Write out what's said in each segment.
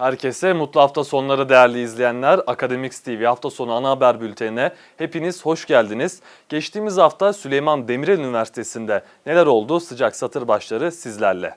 Herkese mutlu hafta sonları değerli izleyenler. Akademiks TV hafta sonu ana haber bültenine hepiniz hoş geldiniz. Geçtiğimiz hafta Süleyman Demirel Üniversitesi'nde neler oldu sıcak satır başları sizlerle.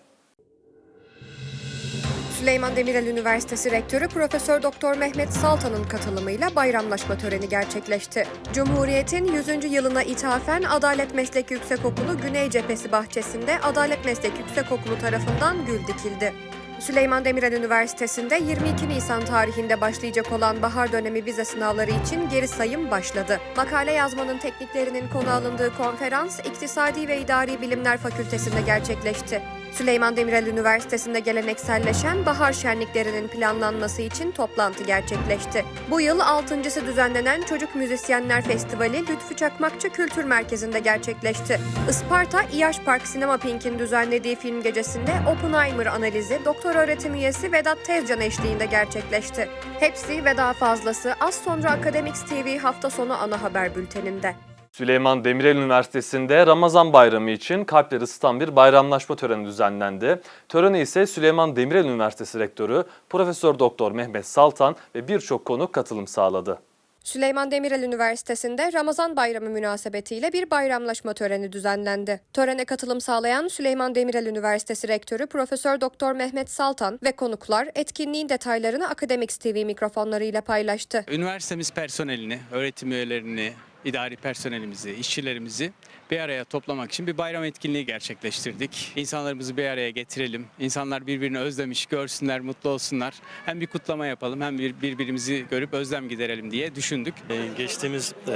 Süleyman Demirel Üniversitesi Rektörü Profesör Doktor Mehmet Saltan'ın katılımıyla bayramlaşma töreni gerçekleşti. Cumhuriyet'in 100. yılına ithafen Adalet Meslek Yüksekokulu Güney Cephesi bahçesinde Adalet Meslek Yüksekokulu tarafından gül dikildi. Süleyman Demirel Üniversitesi'nde 22 Nisan tarihinde başlayacak olan bahar dönemi vize sınavları için geri sayım başladı. Makale yazmanın tekniklerinin konu alındığı konferans İktisadi ve İdari Bilimler Fakültesi'nde gerçekleşti. Süleyman Demirel Üniversitesi'nde gelenekselleşen bahar şenliklerinin planlanması için toplantı gerçekleşti. Bu yıl altıncısı düzenlenen Çocuk Müzisyenler Festivali Lütfü Çakmakçı Kültür Merkezi'nde gerçekleşti. Isparta İyaş Park Sinema Pink'in düzenlediği film gecesinde Oppenheimer analizi doktor öğretim üyesi Vedat Tezcan eşliğinde gerçekleşti. Hepsi ve daha fazlası az sonra Akademiks TV hafta sonu ana haber bülteninde. Süleyman Demirel Üniversitesi'nde Ramazan Bayramı için kalpleri ısıtan bir bayramlaşma töreni düzenlendi. Törene ise Süleyman Demirel Üniversitesi Rektörü Profesör Doktor Mehmet Saltan ve birçok konuk katılım sağladı. Süleyman Demirel Üniversitesi'nde Ramazan Bayramı münasebetiyle bir bayramlaşma töreni düzenlendi. Törene katılım sağlayan Süleyman Demirel Üniversitesi Rektörü Profesör Doktor Mehmet Saltan ve konuklar etkinliğin detaylarını Akademiks TV mikrofonlarıyla paylaştı. Üniversitemiz personelini, öğretim üyelerini, idari personelimizi, işçilerimizi bir araya toplamak için bir bayram etkinliği gerçekleştirdik. İnsanlarımızı bir araya getirelim. İnsanlar birbirini özlemiş, görsünler, mutlu olsunlar. Hem bir kutlama yapalım hem bir, birbirimizi görüp özlem giderelim diye düşündük. Ee, Geçtiğimiz e,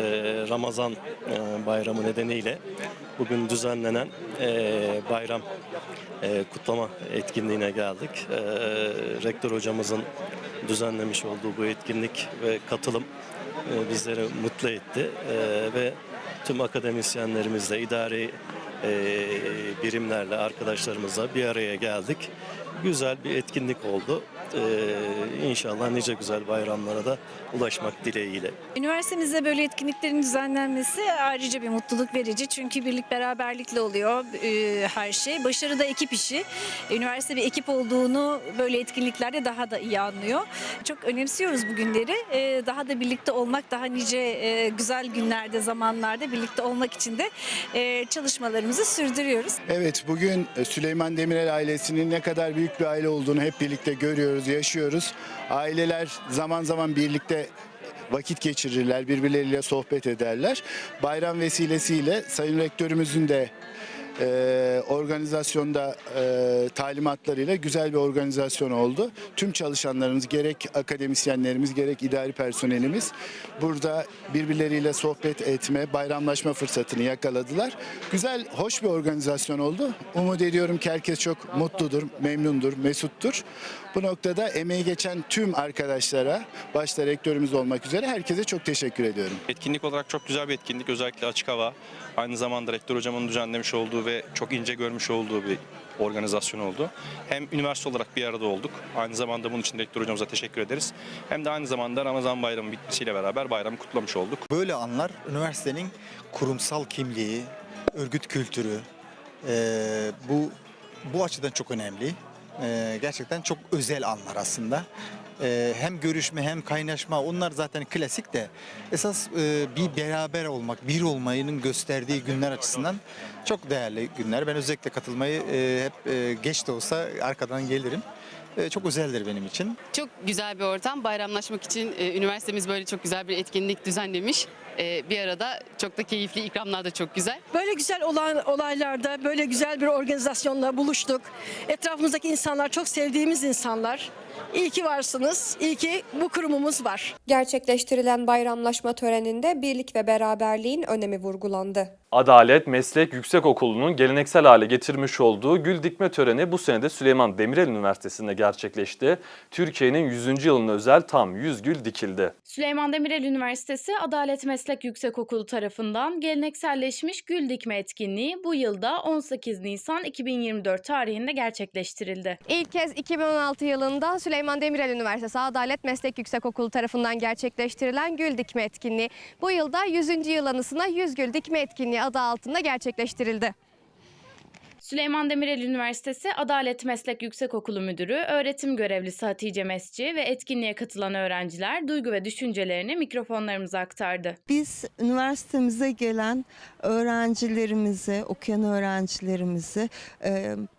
Ramazan e, bayramı nedeniyle bugün düzenlenen e, bayram kutlama etkinliğine geldik. Rektör hocamızın düzenlemiş olduğu bu etkinlik ve katılım e, bizleri mutlu etti E, ve tüm akademisyenlerimizle, idari e, birimlerle, arkadaşlarımızla bir araya geldik. Güzel bir etkinlik oldu. E, İnşallah nice güzel bayramlara da ulaşmak dileğiyle. Üniversitemizde böyle etkinliklerin düzenlenmesi ayrıca bir mutluluk verici. Çünkü birlik beraberlikle oluyor e, her şey. Başarı da ekip işi. Üniversite bir ekip olduğunu böyle etkinliklerde daha da iyi anlıyor. Çok önemsiyoruz bu günleri. E, daha da birlikte olmak, daha nice e, güzel günlerde, zamanlarda birlikte olmak için de e, çalışmalarımızı sürdürüyoruz. Evet bugün Süleyman Demirel ailesinin ne kadar büyük bir aile olduğunu hep birlikte görüyoruz, yaşıyoruz. Aileler zaman zaman birlikte vakit geçirirler, birbirleriyle sohbet ederler. Bayram vesilesiyle Sayın Rektörümüzün de e, organizasyonda e, talimatlarıyla güzel bir organizasyon oldu. Tüm çalışanlarımız gerek akademisyenlerimiz gerek idari personelimiz burada birbirleriyle sohbet etme, bayramlaşma fırsatını yakaladılar. Güzel, hoş bir organizasyon oldu. Umut ediyorum ki herkes çok mutludur, memnundur, mesuttur. Bu noktada emeği geçen tüm arkadaşlara, başta rektörümüz olmak üzere herkese çok teşekkür ediyorum. Etkinlik olarak çok güzel bir etkinlik. Özellikle açık hava. Aynı zamanda rektör hocamın düzenlemiş olduğu ve çok ince görmüş olduğu bir organizasyon oldu. Hem üniversite olarak bir arada olduk. Aynı zamanda bunun için rektör hocamıza teşekkür ederiz. Hem de aynı zamanda Ramazan bayramı bitmesiyle beraber bayramı kutlamış olduk. Böyle anlar üniversitenin kurumsal kimliği, örgüt kültürü eee, bu bu açıdan çok önemli. Eee, gerçekten çok özel anlar aslında. Eee, hem görüşme hem kaynaşma onlar zaten klasik de esas eee, bir beraber olmak, bir olmayının gösterdiği günler açısından çok değerli günler. Ben özellikle katılmayı eee, hep eee, geç de olsa arkadan gelirim. Eee, çok özeldir benim için. Çok güzel bir ortam. Bayramlaşmak için e, üniversitemiz böyle çok güzel bir etkinlik düzenlemiş. E, bir arada çok da keyifli, ikramlar da çok güzel. Böyle güzel olan olaylarda, böyle güzel bir organizasyonla buluştuk. Etrafımızdaki insanlar çok sevdiğimiz insanlar. İyi ki varsınız, iyi ki bu kurumumuz var. Gerçekleştirilen bayramlaşma töreninde birlik ve beraberliğin önemi vurgulandı. Adalet Meslek Yüksekokulu'nun geleneksel hale getirmiş olduğu gül dikme töreni bu sene de Süleyman Demirel Üniversitesi'nde gerçekleşti. Türkiye'nin 100. yılına özel tam 100 gül dikildi. Süleyman Demirel Üniversitesi Adalet Meslek Yüksekokulu tarafından gelenekselleşmiş gül dikme etkinliği bu yılda 18 Nisan 2024 tarihinde gerçekleştirildi. İlk kez 2016 yılında Süleyman Demirel Üniversitesi Adalet Meslek Yüksekokulu tarafından gerçekleştirilen gül dikme etkinliği bu yılda 100. yıl anısına 100 gül dikme etkinliği adı altında gerçekleştirildi. Süleyman Demirel Üniversitesi Adalet Meslek Yüksekokulu Müdürü, öğretim görevlisi Hatice Mesci ve etkinliğe katılan öğrenciler duygu ve düşüncelerini mikrofonlarımıza aktardı. Biz üniversitemize gelen öğrencilerimizi, okuyan öğrencilerimizi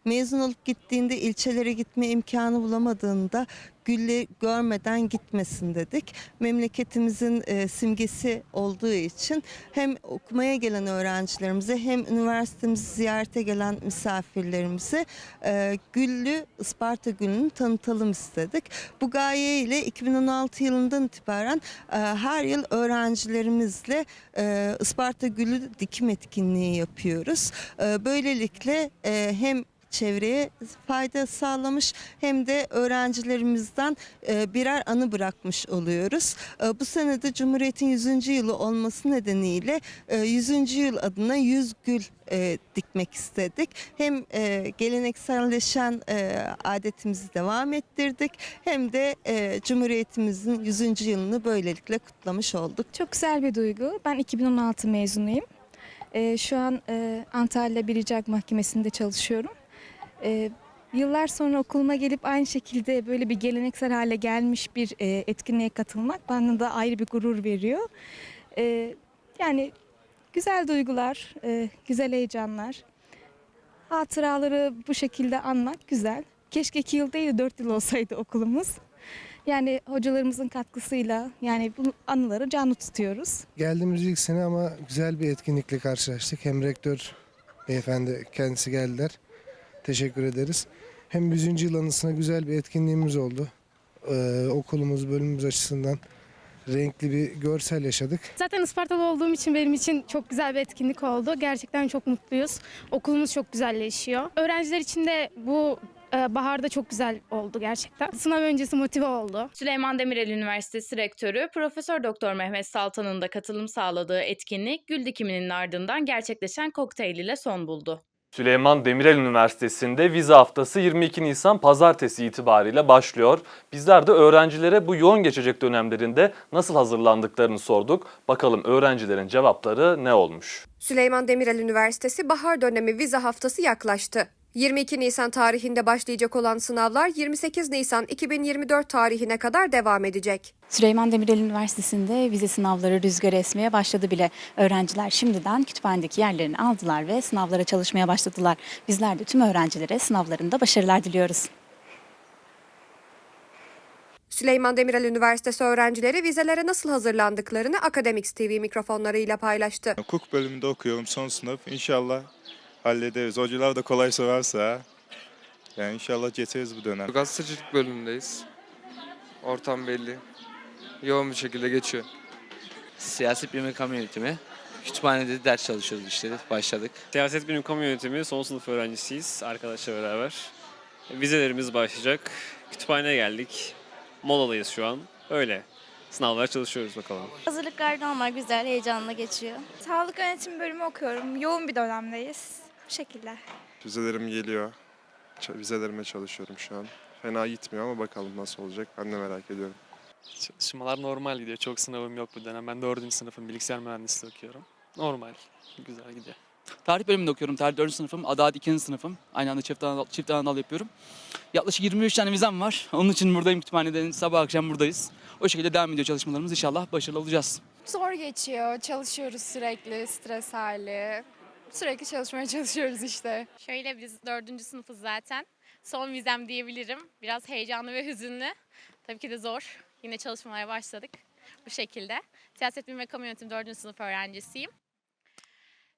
mezun olup gittiğinde ilçelere gitme imkanı bulamadığında gülle görmeden gitmesin dedik. Memleketimizin e, simgesi olduğu için hem okumaya gelen öğrencilerimize hem üniversitemizi ziyarete gelen misafirlerimize e, Güllü, Isparta Gülü'nü tanıtalım istedik. Bu gaye ile 2016 yılından itibaren e, her yıl öğrencilerimizle e, Isparta Gülü dikim etkinliği yapıyoruz. E, böylelikle e, hem çevreye fayda sağlamış hem de öğrencilerimizden e, birer anı bırakmış oluyoruz. E, bu sene de Cumhuriyet'in 100. yılı olması nedeniyle e, 100. yıl adına 100 gül e, dikmek istedik. Hem e, gelenekselleşen e, adetimizi devam ettirdik hem de e, Cumhuriyetimizin 100. yılını böylelikle kutlamış olduk. Çok güzel bir duygu. Ben 2016 mezunuyum. Ee, şu an e, Antalya Biricik Mahkemesi'nde çalışıyorum. Ee, yıllar sonra okuluma gelip aynı şekilde böyle bir geleneksel hale gelmiş bir e, etkinliğe katılmak bana da ayrı bir gurur veriyor. Ee, yani güzel duygular, e, güzel heyecanlar. Hatıraları bu şekilde anmak güzel. Keşke iki yıl değil de dört yıl olsaydı okulumuz. Yani hocalarımızın katkısıyla yani bu anıları canlı tutuyoruz. Geldiğimiz ilk sene ama güzel bir etkinlikle karşılaştık. Hem rektör beyefendi kendisi geldiler. Teşekkür ederiz. Hem 100. yıl anısına güzel bir etkinliğimiz oldu. Ee, okulumuz, bölümümüz açısından renkli bir görsel yaşadık. Zaten Ispartalı olduğum için benim için çok güzel bir etkinlik oldu. Gerçekten çok mutluyuz. Okulumuz çok güzelleşiyor. Öğrenciler için de bu e, baharda çok güzel oldu gerçekten. Sınav öncesi motive oldu. Süleyman Demirel Üniversitesi Rektörü Profesör Doktor Mehmet Saltan'ın da katılım sağladığı etkinlik gül dikiminin ardından gerçekleşen kokteyl ile son buldu. Süleyman Demirel Üniversitesi'nde vize haftası 22 Nisan pazartesi itibariyle başlıyor. Bizler de öğrencilere bu yoğun geçecek dönemlerinde nasıl hazırlandıklarını sorduk. Bakalım öğrencilerin cevapları ne olmuş? Süleyman Demirel Üniversitesi bahar dönemi vize haftası yaklaştı. 22 Nisan tarihinde başlayacak olan sınavlar 28 Nisan 2024 tarihine kadar devam edecek. Süleyman Demirel Üniversitesi'nde vize sınavları rüzgar esmeye başladı bile. Öğrenciler şimdiden kütüphanedeki yerlerini aldılar ve sınavlara çalışmaya başladılar. Bizler de tüm öğrencilere sınavlarında başarılar diliyoruz. Süleyman Demirel Üniversitesi öğrencileri vizelere nasıl hazırlandıklarını Akademiks TV mikrofonlarıyla paylaştı. Hukuk bölümünde okuyorum son sınıf. İnşallah hallederiz. Hocalar da kolay sorarsa yani inşallah geçeriz bu dönem. Gazetecilik bölümündeyiz. Ortam belli. Yoğun bir şekilde geçiyor. Siyaset bilimi kamu yönetimi. Kütüphanede ders çalışıyoruz işte başladık. Siyaset bilim kamu yönetimi son sınıf öğrencisiyiz arkadaşlar beraber. Vizelerimiz başlayacak. Kütüphaneye geldik. Moladayız şu an. Öyle. Sınavlara çalışıyoruz bakalım. Hazırlıklar normal, güzel, heyecanla geçiyor. Sağlık yönetimi bölümü okuyorum. Yoğun bir dönemdeyiz. Bu şekilde. Vizelerim geliyor. Ç- Vizelerime çalışıyorum şu an. Fena gitmiyor ama bakalım nasıl olacak. Ben de merak ediyorum. Çalışmalar normal gidiyor. Çok sınavım yok bu dönem. Ben 4. sınıfım bilgisayar mühendisliği okuyorum. Normal. Güzel gidiyor. Tarih bölümünde okuyorum. Tarih 4. sınıfım. Adalet 2. sınıfım. Aynı anda çift anadal, çift anadal yapıyorum. Yaklaşık 23 tane vizem var. Onun için buradayım kütüphanede. Sabah akşam buradayız. O şekilde devam ediyor çalışmalarımız. İnşallah başarılı olacağız. Zor geçiyor. Çalışıyoruz sürekli. Stres hali. Sürekli çalışmaya çalışıyoruz işte. Şöyle biz dördüncü sınıfız zaten. Son vizem diyebilirim. Biraz heyecanlı ve hüzünlü. Tabii ki de zor. Yine çalışmalara başladık bu şekilde. Siyaset bilimi ve kamu yönetimi dördüncü sınıf öğrencisiyim.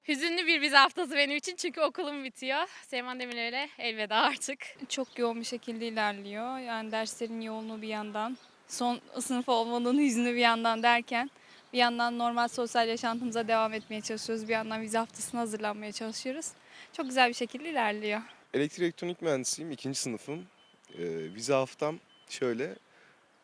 Hüzünlü bir vize haftası benim için çünkü okulum bitiyor. Süleyman Demirel'e elveda artık. Çok yoğun bir şekilde ilerliyor. Yani derslerin yoğunluğu bir yandan, son sınıf olmanın hüznü bir yandan derken bir yandan normal sosyal yaşantımıza devam etmeye çalışıyoruz. Bir yandan vize haftasına hazırlanmaya çalışıyoruz. Çok güzel bir şekilde ilerliyor. Elektrik elektronik mühendisiyim. ikinci sınıfım. Ee, vize haftam şöyle.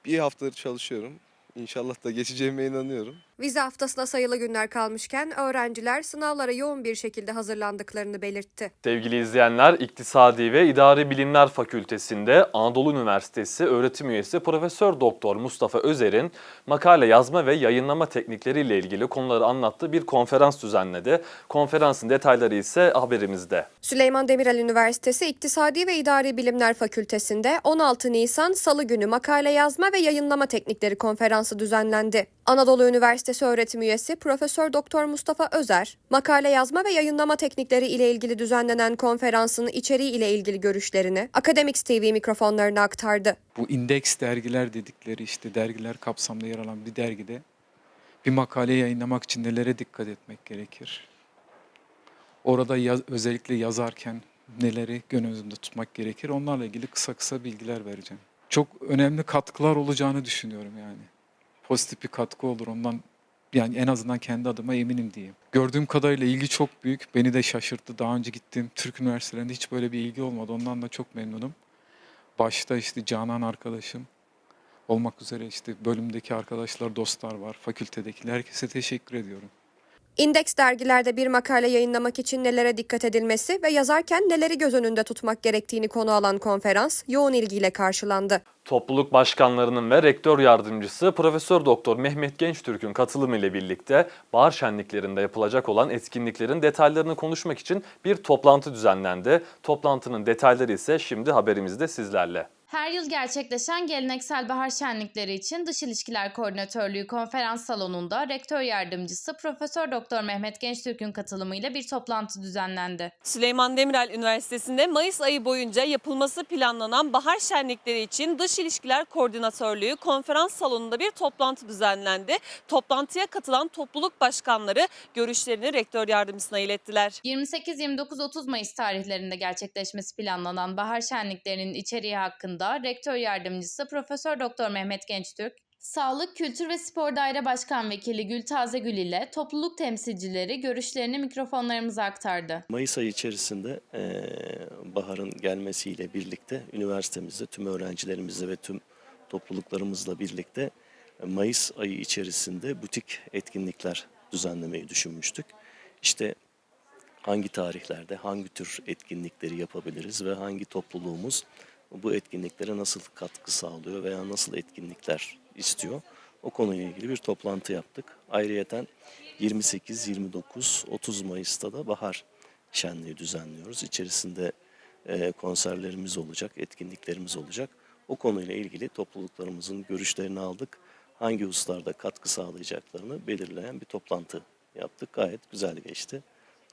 Bir haftadır çalışıyorum. İnşallah da geçeceğime inanıyorum. Vize haftasına sayılı günler kalmışken öğrenciler sınavlara yoğun bir şekilde hazırlandıklarını belirtti. Sevgili izleyenler, İktisadi ve İdari Bilimler Fakültesi'nde Anadolu Üniversitesi öğretim üyesi Profesör Doktor Mustafa Özer'in makale yazma ve yayınlama teknikleriyle ilgili konuları anlattığı bir konferans düzenledi. Konferansın detayları ise haberimizde. Süleyman Demirel Üniversitesi İktisadi ve İdari Bilimler Fakültesi'nde 16 Nisan Salı günü makale yazma ve yayınlama teknikleri konferansı düzenlendi. Anadolu Üniversitesi öğretim üyesi Profesör Doktor Mustafa Özer, makale yazma ve yayınlama teknikleri ile ilgili düzenlenen konferansın içeriği ile ilgili görüşlerini Akademiks TV mikrofonlarına aktardı. Bu indeks dergiler dedikleri işte dergiler kapsamında yer alan bir dergide bir makale yayınlamak için nelere dikkat etmek gerekir? Orada yaz- özellikle yazarken neleri göz tutmak gerekir? Onlarla ilgili kısa kısa bilgiler vereceğim. Çok önemli katkılar olacağını düşünüyorum yani. Pozitif bir katkı olur ondan yani en azından kendi adıma eminim diyeyim. Gördüğüm kadarıyla ilgi çok büyük. Beni de şaşırttı. Daha önce gittiğim Türk üniversitelerinde hiç böyle bir ilgi olmadı. Ondan da çok memnunum. Başta işte Canan arkadaşım olmak üzere işte bölümdeki arkadaşlar, dostlar var, fakültedekiler. Herkese teşekkür ediyorum. İndeks dergilerde bir makale yayınlamak için nelere dikkat edilmesi ve yazarken neleri göz önünde tutmak gerektiğini konu alan konferans yoğun ilgiyle karşılandı. Topluluk başkanlarının ve rektör yardımcısı Profesör Doktor Mehmet Gençtürk'ün katılımı ile birlikte bahar şenliklerinde yapılacak olan etkinliklerin detaylarını konuşmak için bir toplantı düzenlendi. Toplantının detayları ise şimdi haberimizde sizlerle. Her yıl gerçekleşen geleneksel bahar şenlikleri için Dış İlişkiler Koordinatörlüğü konferans salonunda rektör yardımcısı Profesör Doktor Mehmet Gençtürk'ün katılımıyla bir toplantı düzenlendi. Süleyman Demirel Üniversitesi'nde Mayıs ayı boyunca yapılması planlanan bahar şenlikleri için Dış İlişkiler Koordinatörlüğü konferans salonunda bir toplantı düzenlendi. Toplantıya katılan topluluk başkanları görüşlerini rektör yardımcısına ilettiler. 28-29-30 Mayıs tarihlerinde gerçekleşmesi planlanan bahar şenliklerinin içeriği hakkında rektör yardımcısı Profesör Doktor Mehmet Gençtürk, Sağlık, Kültür ve Spor Daire Başkan Vekili Gül Tazegül ile topluluk temsilcileri görüşlerini mikrofonlarımıza aktardı. Mayıs ayı içerisinde eee, baharın gelmesiyle birlikte üniversitemizde tüm öğrencilerimizle ve tüm topluluklarımızla birlikte e, Mayıs ayı içerisinde butik etkinlikler düzenlemeyi düşünmüştük. İşte hangi tarihlerde hangi tür etkinlikleri yapabiliriz ve hangi topluluğumuz bu etkinliklere nasıl katkı sağlıyor veya nasıl etkinlikler istiyor. O konuyla ilgili bir toplantı yaptık. Ayrıyeten 28, 29, 30 Mayıs'ta da bahar şenliği düzenliyoruz. İçerisinde e, konserlerimiz olacak, etkinliklerimiz olacak. O konuyla ilgili topluluklarımızın görüşlerini aldık. Hangi hususlarda katkı sağlayacaklarını belirleyen bir toplantı yaptık. Gayet güzel geçti.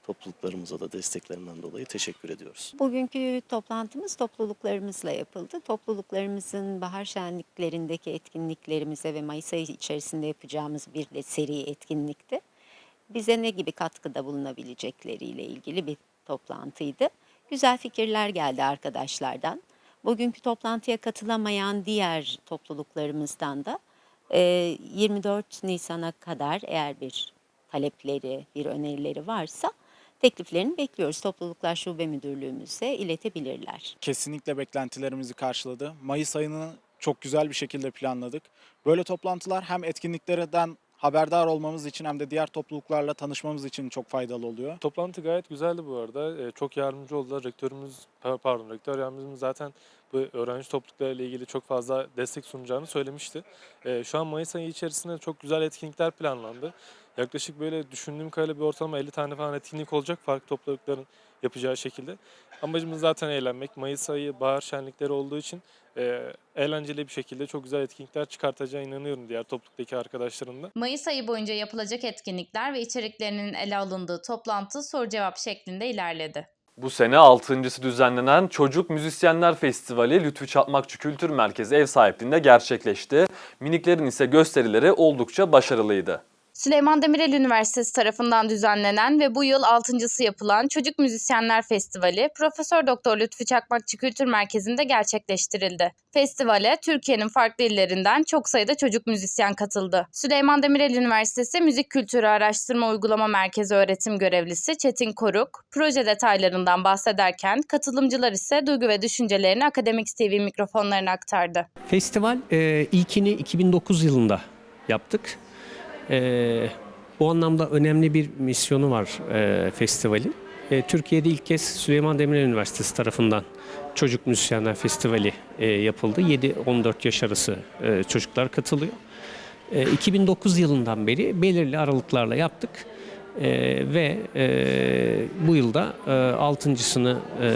Topluluklarımıza da desteklerinden dolayı teşekkür ediyoruz. Bugünkü toplantımız topluluklarımızla yapıldı. Topluluklarımızın bahar şenliklerindeki etkinliklerimize ve Mayıs ayı içerisinde yapacağımız bir de seri etkinlikti. Bize ne gibi katkıda bulunabilecekleriyle ilgili bir toplantıydı. Güzel fikirler geldi arkadaşlardan. Bugünkü toplantıya katılamayan diğer topluluklarımızdan da e, 24 Nisan'a kadar eğer bir talepleri, bir önerileri varsa tekliflerini bekliyoruz. Topluluklar Şube Müdürlüğümüze iletebilirler. kesinlikle beklentilerimizi karşıladı. Mayıs ayını çok güzel bir şekilde planladık. Böyle toplantılar hem etkinliklerden haberdar olmamız için hem de diğer topluluklarla tanışmamız için çok faydalı oluyor. Toplantı gayet güzeldi bu arada. Ee, çok yardımcı oldular. Rektörümüz, pa- pardon rektör yardımcımız zaten bu öğrenci topluluklarıyla ilgili çok fazla destek sunacağını söylemişti. Ee, şu an Mayıs ayı içerisinde çok güzel etkinlikler planlandı. Yaklaşık böyle düşündüğüm kadarıyla bir ortalama 50 tane falan etkinlik olacak farklı toplulukların yapacağı şekilde. Amacımız zaten eğlenmek. Mayıs ayı bahar şenlikleri olduğu için e, eğlenceli bir şekilde çok güzel etkinlikler çıkartacağına inanıyorum diğer topluluktaki arkadaşlarımla. Mayıs ayı boyunca yapılacak etkinlikler ve içeriklerinin ele alındığı toplantı soru cevap şeklinde ilerledi. Bu sene 6.sı düzenlenen Çocuk Müzisyenler Festivali Lütfü Çatmakçı Kültür Merkezi ev sahipliğinde gerçekleşti. Miniklerin ise gösterileri oldukça başarılıydı. Süleyman Demirel Üniversitesi tarafından düzenlenen ve bu yıl altıncısı yapılan Çocuk Müzisyenler Festivali Profesör Doktor Lütfü Çakmakçı Kültür Merkezi'nde gerçekleştirildi. Festivale Türkiye'nin farklı illerinden çok sayıda çocuk müzisyen katıldı. Süleyman Demirel Üniversitesi Müzik Kültürü Araştırma Uygulama Merkezi öğretim görevlisi Çetin Koruk proje detaylarından bahsederken katılımcılar ise duygu ve düşüncelerini Akademik TV mikrofonlarına aktardı. Festival e, ilkini 2009 yılında yaptık. Ee, bu anlamda önemli bir misyonu var e, festivalin. E, Türkiye'de ilk kez Süleyman Demirel Üniversitesi tarafından Çocuk Müzisyenler Festivali e, yapıldı. 7-14 yaş arası e, çocuklar katılıyor. E, 2009 yılından beri belirli aralıklarla yaptık. E, ve e, bu yılda e, altıncısını e,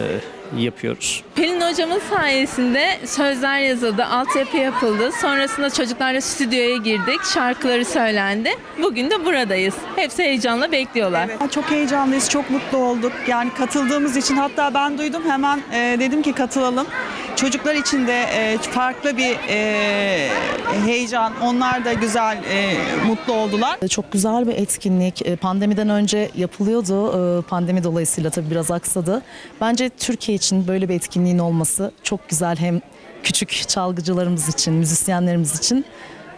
yapıyoruz. Pelin hocamın sayesinde sözler yazıldı, altyapı yapıldı. Sonrasında çocuklarla stüdyoya girdik, şarkıları söylendi. Bugün de buradayız. Hepsi heyecanla bekliyorlar. Çok heyecanlıyız, çok mutlu olduk. Yani katıldığımız için hatta ben duydum hemen e, dedim ki katılalım. Çocuklar için de e, farklı bir e, heyecan. Onlar da güzel, e, mutlu oldular. Çok güzel bir etkinlik. E, Pandemiden önce yapılıyordu. E, Pandemi dolayısıyla tabii biraz aksadı. Bence Türkiye için böyle bir etkinliğin olması çok güzel. Hem küçük çalgıcılarımız için, müzisyenlerimiz için,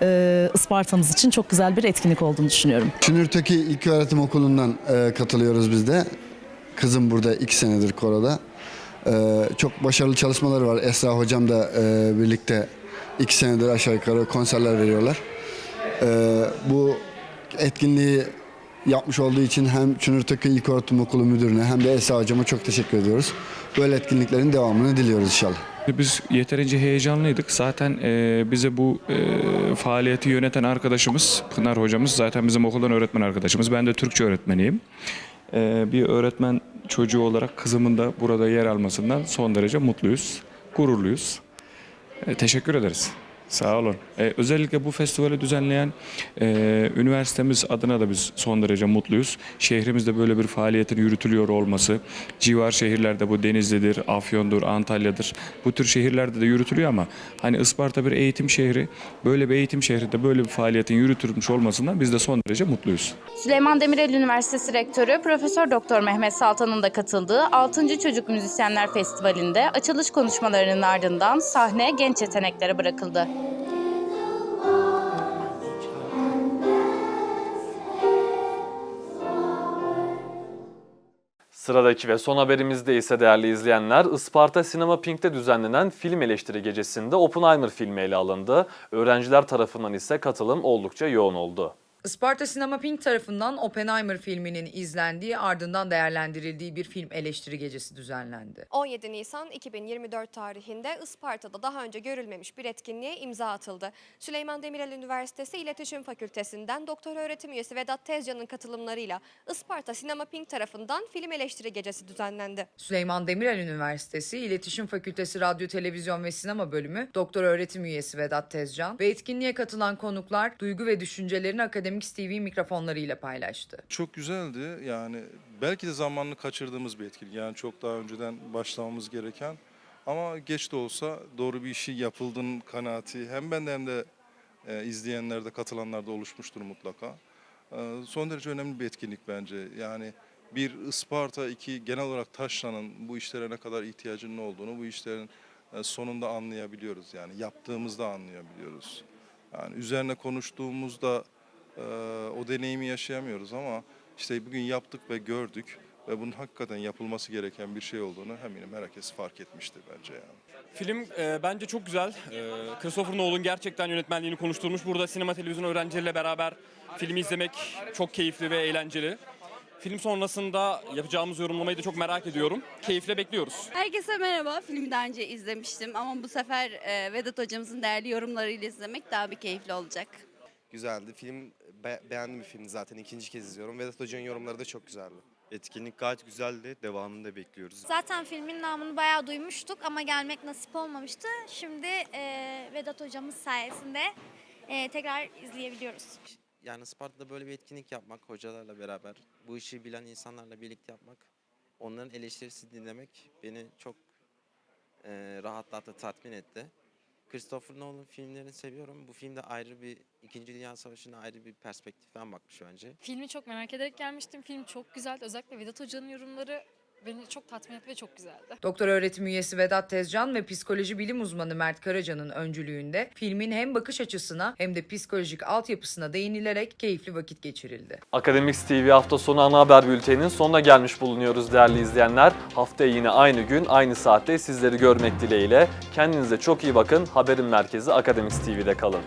e, Isparta'mız için çok güzel bir etkinlik olduğunu düşünüyorum. Çınırtaki İlköğretim Okulu'ndan e, katılıyoruz biz de. Kızım burada iki senedir koroda. E, çok başarılı çalışmaları var. Esra hocam da e, birlikte iki senedir aşağı yukarı konserler veriyorlar. E, bu etkinliği yapmış olduğu için hem Çınırtaki İlköğretim Okulu Müdürü'ne hem de Esra hocama çok teşekkür ediyoruz. Böyle etkinliklerin devamını diliyoruz inşallah. Biz yeterince heyecanlıydık. Zaten e, bize bu e, faaliyeti yöneten arkadaşımız Pınar hocamız zaten bizim okuldan öğretmen arkadaşımız. Ben de Türkçe öğretmeniyim. E, bir öğretmen çocuğu olarak kızımın da burada yer almasından son derece mutluyuz, gururluyuz. E, teşekkür ederiz. Sağ olun. E, özellikle bu festivali düzenleyen e, üniversitemiz adına da biz son derece mutluyuz. Şehrimizde böyle bir faaliyetin yürütülüyor olması, civar şehirlerde bu Denizli'dir, Afyon'dur, Antalya'dır. Bu tür şehirlerde de yürütülüyor ama hani Isparta bir eğitim şehri, böyle bir eğitim şehrinde böyle bir faaliyetin yürütülmüş olmasından biz de son derece mutluyuz. Süleyman Demirel Üniversitesi Rektörü Profesör Doktor Mehmet Saltan'ın da katıldığı 6. Çocuk Müzisyenler Festivali'nde açılış konuşmalarının ardından sahne genç yeteneklere bırakıldı. Sıradaki ve son haberimizde ise değerli izleyenler, Isparta Sinema Pink'te düzenlenen film eleştiri gecesinde Oppenheimer filmi ele alındı. Öğrenciler tarafından ise katılım oldukça yoğun oldu. Isparta Sinema Pink tarafından Oppenheimer filminin izlendiği ardından değerlendirildiği bir film eleştiri gecesi düzenlendi. 17 Nisan 2024 tarihinde Isparta'da daha önce görülmemiş bir etkinliğe imza atıldı. Süleyman Demirel Üniversitesi İletişim Fakültesinden doktor öğretim üyesi Vedat Tezcan'ın katılımlarıyla Isparta Sinema Pink tarafından film eleştiri gecesi düzenlendi. Süleyman Demirel Üniversitesi İletişim Fakültesi Radyo, Televizyon ve Sinema Bölümü doktor öğretim üyesi Vedat Tezcan ve etkinliğe katılan konuklar duygu ve düşüncelerini Akademik TV mikrofonlarıyla paylaştı. Çok güzeldi. Yani belki de zamanını kaçırdığımız bir etkinlik. Yani çok daha önceden başlamamız gereken. Ama geç de olsa doğru bir işi yapıldığının kanaati hem bende hem de e, izleyenlerde, katılanlarda oluşmuştur mutlaka. E, son derece önemli bir etkinlik bence. Yani bir Isparta, iki genel olarak Taşra'nın bu işlere ne kadar ihtiyacının olduğunu, bu işlerin e, sonunda anlayabiliyoruz. Yani yaptığımızda anlayabiliyoruz. Yani üzerine konuştuğumuzda o deneyimi yaşayamıyoruz ama işte bugün yaptık ve gördük ve bunun hakikaten yapılması gereken bir şey olduğunu eminim herkes fark etmiştir bence yani. Film e, bence çok güzel. E, Christopher Nolan gerçekten yönetmenliğini konuşturmuş. Burada sinema televizyon öğrencileriyle beraber filmi izlemek çok keyifli ve eğlenceli. Film sonrasında yapacağımız yorumlamayı da çok merak ediyorum. Keyifle bekliyoruz. Herkese merhaba. Filmi daha önce izlemiştim ama bu sefer e, Vedat hocamızın değerli yorumlarıyla izlemek daha bir keyifli olacak. Güzeldi. Film be- beğendim bir filmdi zaten. ikinci kez izliyorum. Vedat Hoca'nın yorumları da çok güzeldi. Etkinlik gayet güzeldi. Devamını da bekliyoruz. Zaten filmin namını bayağı duymuştuk ama gelmek nasip olmamıştı. Şimdi e, Vedat hocamız sayesinde e, tekrar izleyebiliyoruz. Yani Sparta'da böyle bir etkinlik yapmak, hocalarla beraber, bu işi bilen insanlarla birlikte yapmak, onların eleştirisini dinlemek beni çok e, rahatlattı, tatmin etti. Christopher Nolan filmlerini seviyorum. Bu filmde ayrı bir, İkinci Dünya Savaşı'na ayrı bir perspektiften bakmış bence. Filmi çok merak ederek gelmiştim. Film çok güzeldi. Özellikle Vedat Hoca'nın yorumları beni çok tatmin etti ve çok güzeldi. Doktor öğretim üyesi Vedat Tezcan ve psikoloji bilim uzmanı Mert Karaca'nın öncülüğünde filmin hem bakış açısına hem de psikolojik altyapısına değinilerek keyifli vakit geçirildi. Akademik TV hafta sonu ana haber bülteninin sonuna gelmiş bulunuyoruz değerli izleyenler. Haftaya yine aynı gün, aynı saatte sizleri görmek dileğiyle. Kendinize çok iyi bakın. Haberin merkezi Akademik TV'de kalın.